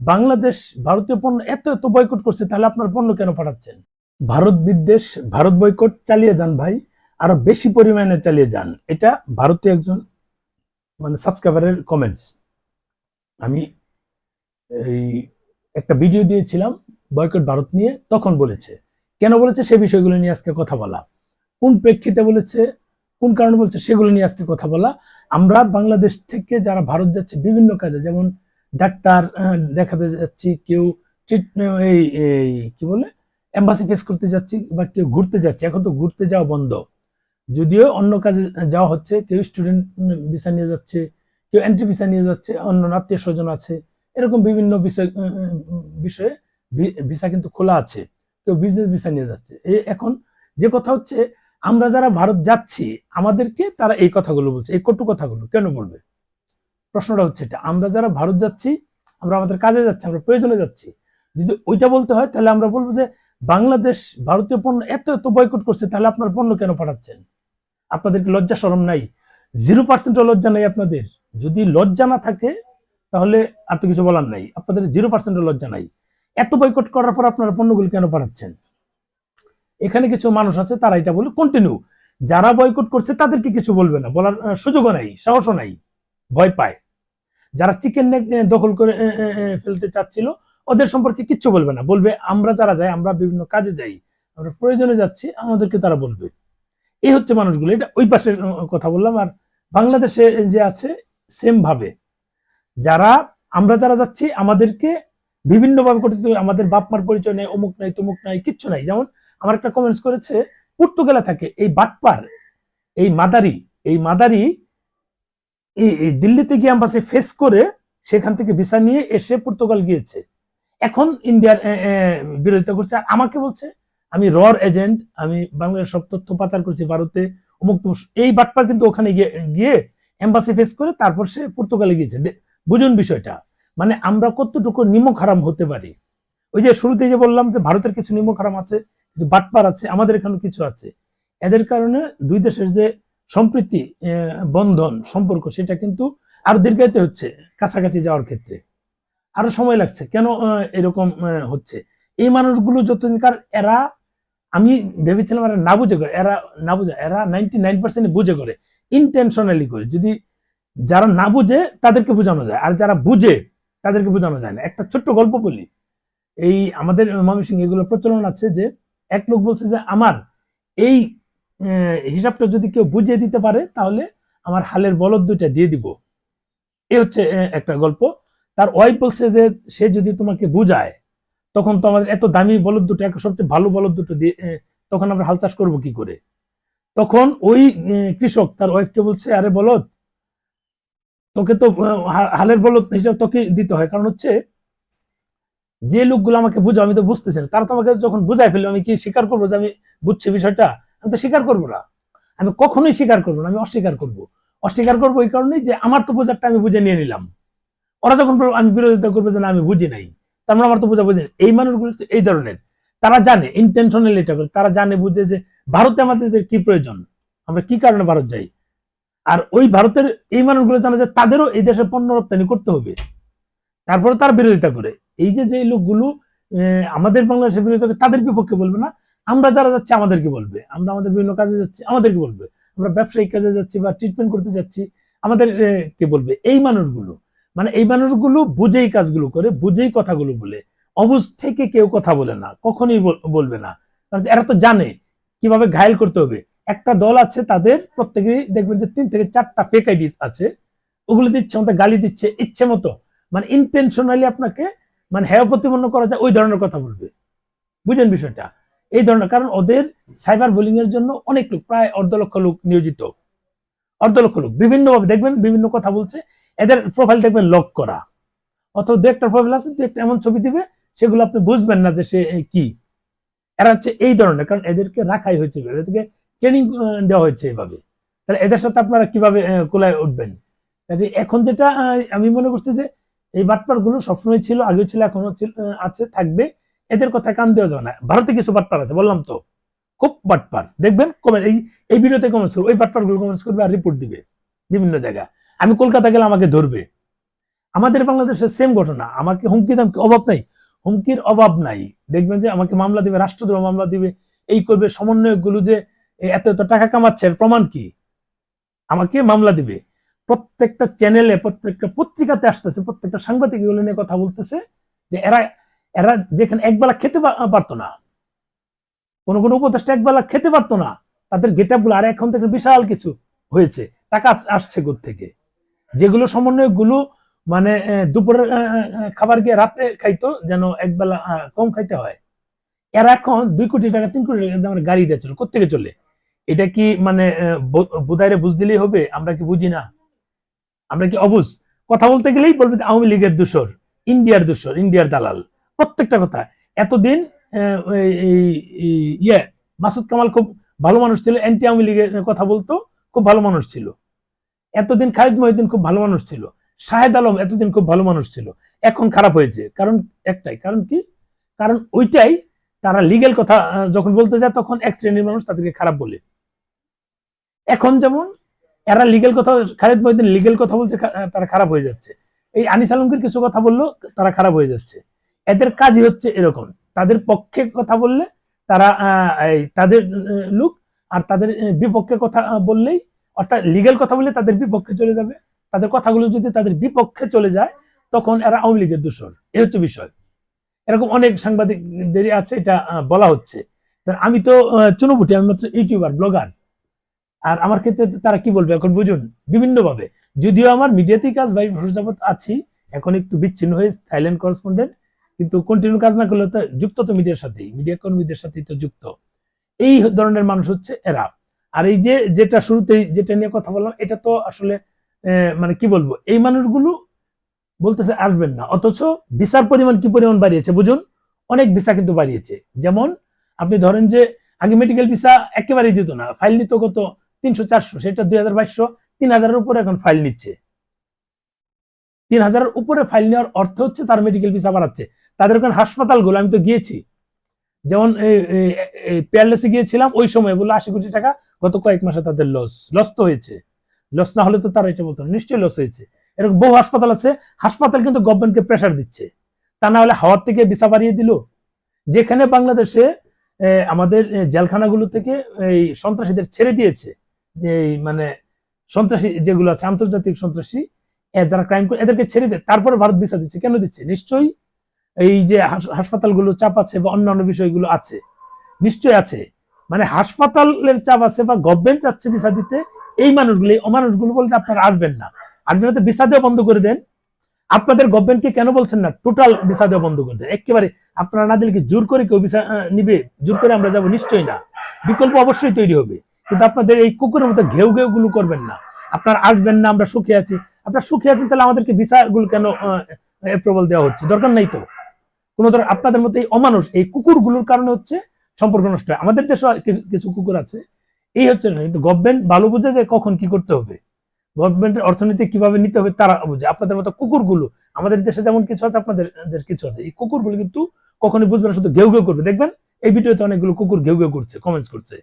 বাংলাদেশ ভারতীয় পণ্য এত এত বয়কট করছে, তাহলে আপনার পণ্য কেন পাঠাচ্ছেন ভারত বিদ্বেষ, ভারত বয়কট চালিয়ে যান ভাই। আরও বেশি পরিমাণে চালিয়ে যান। এটা ভারতীয় একজন মানে সাবস্ক্রাইবারের কমেন্টস আমি এই একটা ভিডিও দিয়েছিলাম বয়কট ভারত নিয়ে, তখন বলেছে। কেন বলেছে? সে বিষয়গুলো নিয়ে আজকে কথা বলা। কোন প্রেক্ষিতে বলেছে? কোন কারণে বলছে? সেগুলো নিয়ে আজকে কথা বলা। আমরা বাংলাদেশ থেকে যারা ভারত যাচ্ছে, বিভিন্ন কাজে, যেমন ডাক্তার দেখাতে যাচ্ছি কেউ treat- এই এই, কি বলে এম্বাসি ফেস করতে যাচ্ছি বা কেউ ঘুরতে যাচ্ছে। এখন তো ঘুরতে যাওয়া বন্ধ। যদিও অন্য কাজে যাওয়া হচ্ছে, কেউ স্টুডেন্ট ভিসা নিয়ে যাচ্ছে, কেউ এন্ট্রি ভিসা নিয়ে যাচ্ছে, অন্য আত্মীয় স্বজন আছে। এরকম বিভিন্ন বিষয় বিষয়ে ভিসা কিন্তু খোলা আছে। কেউ বিজনেস ভিসা নিয়ে যাচ্ছে। এখন যে কথা হচ্ছে, আমরা যারা ভারত যাচ্ছি, আমাদেরকে তারা এই কথাগুলো বলছে, এই কটু কথাগুলো। কেন বলবে? প্রশ্নটা হচ্ছে এটা। আমরা যারা ভারত যাচ্ছি, আমরা আমাদের কাজে যাচ্ছি, আমরা প্রয়োজনে যাচ্ছি। যদি ওইটা বলতে হয়, তাহলে আমরা বলব যে বাংলাদেশ ভারতীয় পণ্য এত এত বয়কট করছে, তাহলে আপনার পণ্য কেন পাঠাচ্ছেন আপনাদের লজ্জা সরম নাই? জিরো পার্সেন্টও লজ্জা নাই আপনাদের। যদি লজ্জা না থাকে, তাহলে আর তো কিছু বলার নাই। আপনাদের জিরো পার্সেন্টের লজ্জা নাই। এত বয়কট করার পর আপনারা পণ্যগুলি কেন পাঠাচ্ছেন এখানে কিছু মানুষ আছে, তারা এটা বলে কন্টিনিউ যারা বয়কট করছে, তাদেরকে কিছু বলবে না। বলার সুযোগও নাই, সাহসও নাই, ভয় পায়। যারা চিকেন দখল করে ফেলতে চাচ্ছিল, ওদের সম্পর্কে কিচ্ছু বলবে না। বলবে, আমরা যারা যাই, আমরা বিভিন্ন কাজে যাই, আমরা প্রয়োজনে যাচ্ছি, আমাদেরকে তারা বলবে। এই হচ্ছে মানুষগুলো। এটা ওই পাশের কথা বললাম। আর বাংলাদেশে যে আছে সেম ভাবে যারা, আমরা যারা যাচ্ছি, আমাদেরকে বিভিন্ন ভাবে করতে আমাদের বাপ মার পরিচয় নেই, অমুক নাই, তমুক নাই, কিচ্ছু নাই। যেমন আমার একটা কমেন্টস করেছে, পর্তুগালে থাকে এই বাটপার, এই মাদারি এই মাদারি দিল্লিতে গিয়ে অ্যাম্বাসি ফেস করে সেখান থেকে ভিসা নিয়ে এসে পর্তুগাল গিয়েছে। এখন ইন্ডিয়ার বিরোধিতা করছে। আর আমাকে বলছে, আমি রর এজেন্ট আমি বাংলাদেশ সব তথ্য পাচার করছি ভারতে, অমুক। এই বাটপার কিন্তু ওখানে গিয়ে গিয়ে এম্বাসি ফেস করে তারপর সে পর্তুগালে গিয়েছে। বুঝুন বিষয়টা। মানে আমরা কতটুকু নিমক হারাম হতে পারি? ওই যে শুরুতে যে বললাম যে ভারতের কিছু নিমক হারাম আছে বাটপার আছে, আমাদের এখানে কিছু আছে। এদের কারণে দুই দেশের যে সম্প্রীতি বন্ধন, সম্পর্ক, সেটা কিন্তু আরও দীর্ঘায়িত হচ্ছে কাছাকাছি যাওয়ার ক্ষেত্রে। আরও সময় লাগছে। কেন এরকম হচ্ছে? এই মানুষগুলো যতদিনকার এরা, আমি ভেবেছিলাম এরা না বুঝে করে, এরা না বুঝে, এরা নাইনটি নাইন পার্সেন্ট বুঝে করে ইন্টেনশনালি করে। যদি যারা না বুঝে, তাদেরকে বোঝানো যায়। আর যারা বুঝে, তাদেরকে বোঝানো যায় না। একটা ছোট্ট গল্প বলি। এই আমাদের ময়মনসিং এগুলো প্রচলন আছে যে, এক লোক বলছে যে, আমার এই হিসাবটা যদি কেউ বুঝিয়ে দিতে পারে, তাহলে আমার হালের বলদ দুইটা দিয়ে দিব। এ হচ্ছে একটা গল্প। তার ওয়াইফ বলছে যে, সে যদি তোমাকে বুঝায়, তখন তো আমাদের এত দামি বলদ দুটো, এক সবচেয়ে ভালো বলদ দুটো দিয়ে তখন আমরা হাল চাষ করব কি করে? তখন ওই কৃষক তার ওয়াইফকে বলছে, আরে বলদ, তোকে তো হালের বলদ হিসাব তোকে দিতে হয়। কারণ হচ্ছে, যে লোকগুলো আমাকে বুঝো আমি তো বুঝতেছি তারা তো আমাকে যখন বুঝাই ফেলবে, আমি কি স্বীকার করব যে আমি বুঝছি বিষয়টা? আমি তো স্বীকার করব না। আমি কখনোই স্বীকার করব না, আমি অস্বীকার করব। অস্বীকার করব এই কারণেই যে আমার তো বোঝারটা আমি বুঝে নিয়ে নিলাম। ওরা যখন আমি বিরোধিতা করব যে না, আমি বুঝি নাই। তার মানে আমার তো বোঝা বুঝি এই মানুষগুলো এই ধরনের। তারা জানে ইন্টেনশনালি এটা করে। তারা জানে, বুঝে যে ভারতে আমাদের কি প্রয়োজন, আমরা কি কারণে ভারত যাই। আর ওই ভারতের এই মানুষগুলো জানে যে তাদেরও এই দেশে পণ্য রপ্তানি করতে হবে। তারপরে তার বিরোধিতা করে। এই যে যে লোকগুলো আমাদের বাংলাদেশের বিরোধিতা তাদের বিপক্ষে বলবে না। আমরা যারা যাচ্ছি, আমাদেরকে বলবে। আমরা আমাদের বিভিন্ন কাজে যাচ্ছি, আমাদেরকে বলবে। আমরা ব্যবসায়িক কাজে যাচ্ছি বা ট্রিটমেন্ট করতে যাচ্ছি আমাদের কে বলবে। এই মানুষগুলো মানে এই মানুষগুলো বুঝেই কাজগুলো করে, বুঝেই কথাগুলো বলে। অবুঝ থেকে কেউ কথা বলে না, কখনোই বল- বলবে না। কারণ এরা তো জানে কীভাবে ঘায়ল করতে হবে। একটা দল আছে, তাদের প্রত্যেকেই দেখবেন যে তিন থেকে চারটা ফেক আইডি আছে। ওগুলো দিচ্ছে, আমাদের গালি দিচ্ছে, ইচ্ছে মতো। মানে ইন্টেনশনালি আপনাকে মানে হেয় প্রতিপন্ন করা যায়, ওই ধরনের কথা বলবে। বুঝেন বিষয়টা? এই ধরনের, কারণ ওদের সাইবার বুলিং এর জন্য অনেক লোক, প্রায় অর্ধ লক্ষ লোক নিয়োজিত। অর্ধ লক্ষ লোক, বিভিন্নভাবে দেখবেন, বিভিন্ন কথা বলছে, এদের প্রোফাইল দেখবেন লক করা। অথবা দু একটা প্রোফাইল আছে, দু একটা এমন ছবি দিবে, সেগুলো আপনি বুঝবেন না যে সে কি। এরা হচ্ছে এই ধরনের, কারণ এদেরকে রাখাই হয়েছে এদেরকে ট্রেনিং দেওয়া হয়েছে এভাবে। তাহলে এদের সাথে আপনারা কীভাবে কোলায় উঠবেন? এখন যেটা আমি মনে করছি যে, এই বাটপারগুলো সবসময় ছিল, আগেও ছিল এখনও আছে, থাকবে। এদের কথা কান দেওয়া যাবে না। ভারতে কিছু বাটপার আছে? বললাম তো। খুব বাটপার। দেখবেন কমেন্ট এই এই ভিডিওতে কমেন্টস করবে, ওই বাটপারগুলো কমেন্টস করবে আর রিপোর্ট দিবে বিভিন্ন জায়গায়। আমি কলকাতা গেলে আমাকে ধরবে। আমাদের বাংলাদেশে সেম ঘটনা। আমাকে হুমকি দামকি অভাব নাই। হুমকির অভাব নাই। দেখবেন যে আমাকে মামলা দিবে, রাষ্ট্রদ্রোহ মামলা দিবে, এই করবে, সমন্বয়কগুলো যে এত এত টাকা কামাচ্ছে প্রমাণ কি? আমাকে মামলা দিবে। প্রত্যেকটা চ্যানেলে প্রত্যেকটা পত্রিকাতে আসতেছে, প্রত্যেকটা সাংবাদিক কথা বলতেছে যে এরা এরা যেখানে একবেলা খেতে পারতো না, কোন কোন উপদেশটা একবেলা খেতে পারতো না, তাদের গেটগুলো আর এখন থেকে বিশাল কিছু হয়েছে, টাকা আসছে গোর থেকে যেগুলো সমন্বয়গুলো মানে দুপুরের খাবার গিয়ে রাতে খাইতো যেন একবেলা কম খাইতে হয়। এরা এখন দুই কোটি টাকা, তিন কোটি টাকা গাড়ি দিয়ে চলে কোথেকে চলে? এটা কি মানে বোধাইরে বুঝ দিলেই হবে? আমরা কি বুঝি না? আমরা কি অবুঝ? কথা বলতে গেলেই বলবে আওয়ামী লীগের দূষর, ইন্ডিয়ার দূষর, ইন্ডিয়ার দালাল। প্রত্যেকটা কথা। এতদিন ইয়ে মাসুদ কামাল খুব ভালো মানুষ ছিল অ্যান্টি আওয়ামী লীগের কথা বলতো, খুব ভালো মানুষ ছিল। এতদিন খালিদ মহিউদ্দিন খুব ভালো মানুষ ছিল, শাহেদ আলম এতদিন খুব ভালো মানুষ ছিল। এখন খারাপ হয়েছে, কারণ একটাই, কারণ কি? কারণ ওইটাই তারা লিগেল কথা যখন বলতে যায়, তখন এক শ্রেণির মানুষ তাদেরকে খারাপ বলে। এখন যেমন এরা লিগেল কথা, খালিদ মহিউদ্দিন লিগেল কথা বলছে তারা খারাপ হয়ে যাচ্ছে। এই আনিস আলমগীর কিছু কথা বলল, তারা খারাপ হয়ে যাচ্ছে। এদের কাজই হচ্ছে এরকম। তাদের পক্ষে কথা বললে তারা তাদের লোক আর তাদের বিপক্ষে কথা বললেই, অর্থাৎ লিগেল কথা বললে তাদের বিপক্ষে চলে যাবে। তাদের কথাগুলো যদি তাদের বিপক্ষে চলে যায়, তখন এরা আওয়ামী লীগের দূষণ এ হচ্ছে বিষয়। এরকম অনেক সাংবাদিকদেরই আছে, এটা বলা হচ্ছে। আমি তো চুনবুটি, আমি মাত্র ইউটিউবার, ব্লগার। আর আমার ক্ষেত্রে তারা কি বলবে এখন বুঝুন? বিভিন্ন ভাবে যদিও আমার মিডিয়াতেই কাজ ভাই যাবত আছি, এখন একটু বিচ্ছিন্ন হয়ে থাইল্যান্ড করেসপন্ডেন্ট কিন্তু কন্টিনিউ কাজ না করলে তো যুক্ত তো মিডিয়ার সাথেই মিডিয়া কর্মীদের সাথেই তো যুক্ত। এই ধরনের মানুষ হচ্ছে এরা। আর এই যে, যেটা শুরুতেই যেটা নিয়ে কথা বললাম, এটা তো আসলে মানে কি বলব, এই মানুষগুলো বলতেছে আসবেন না। অথচ ভিসার পরিমাণ কি পরিমাণ বাড়িয়েছে বুঝুন? অনেক ভিসা কিন্তু বাড়িয়েছে। যেমন আপনি ধরেন যে, আগে মেডিকেল ভিসা একেবারেই দিত না। ফাইল নিত কত? তিনশো, চারশো, সেটা দুই হাজার বাইশশো, তিন হাজারের উপরে এখন ফাইল নিচ্ছে। তিন হাজারের উপরে ফাইল নেওয়ার অর্থ হচ্ছে তার মেডিকেল ভিসা বাড়াচ্ছে। তাদের ওখানে হাসপাতালগুলো, আমি তো গিয়েছি। যেমন পেয়ারলেসে গিয়েছিলাম, ওই সময় বলল আশি কোটি টাকা, গত কয়েক মাসে তাদের লস লস তো হয়েছে। লস না হলে তো তারা এটা বলতো নিশ্চয়ই লস হয়েছে। এরকম বহু হাসপাতাল আছে, হাসপাতাল কিন্তু গভর্নমেন্টকে প্রেশার দিচ্ছে। তা না হলে হাওয়ার থেকে ভিসা বাড়িয়ে দিল। যেখানে বাংলাদেশে আমাদের জেলখানাগুলো থেকে এই সন্ত্রাসীদের ছেড়ে দিয়েছে। এই মানে সন্ত্রাসী যেগুলো আছে, আন্তর্জাতিক সন্ত্রাসী যারা ক্রাইম করে, এদেরকে ছেড়ে দেয় তারপরে ভারত ভিসা দিচ্ছে, কেন দিচ্ছে? নিশ্চয়ই এই যে হাসপাতালগুলো চাপ আছে বা অন্যান্য বিষয়গুলো আছে নিশ্চয় আছে। মানে হাসপাতালের চাপ আছে বা গভর্নমেন্ট চাচ্ছে ভিসা দিতে, এই মানুষগুলো, এই অমানুষগুলো বলতে আপনারা আসবেন না। আসবেন না তো ভিসা দেওয়া বন্ধ করে দেন, আপনাদের গভর্নমেন্টকে কেন বলছেন না টোটাল ভিসা দেওয়া বন্ধ করে দেন? একেবারে আপনারা না দিলে কি জোর করে কেউ ভিসা নিবে? জোর করে আমরা যাব? নিশ্চয়ই না। বিকল্প অবশ্যই তৈরি হবে। কিন্তু আপনাদের এই কুকুরের মতো ঘেউ ঘেউ গুলো করবেন না। আপনারা আসবেন না, আমরা সুখে আছি। আপনারা সুখে আছেন, তাহলে আমাদেরকে ভিসা গুলো কেন অ্যাপ্রুভাল দেওয়া হচ্ছে? দরকার নাই তো। কোন ধর আপনাদের মধ্যে এই অমানুষ, এই কুকুরগুলোর কারণে হচ্ছে সম্পর্ক নষ্ট হয়। আমাদের দেশে কিছু কুকুর আছে। এই হচ্ছে না, কিন্তু গভর্নমেন্ট ভালো বুঝে যে কখন কি করতে হবে। গভর্নমেন্টের অর্থনীতি কীভাবে নিতে হবে তারা বুঝে। আপনাদের মতো কুকুরগুলো, আমাদের দেশে যেমন কিছু আছে, আপনাদের কিছু আছে। এই কুকুরগুলো কিন্তু কখনই বুঝবে না, শুধু ঘেউ ঘেউ করবে। দেখবেন এই ভিডিওতে অনেকগুলো কুকুর ঘেউ ঘেউ করছে কমেন্টস করছে।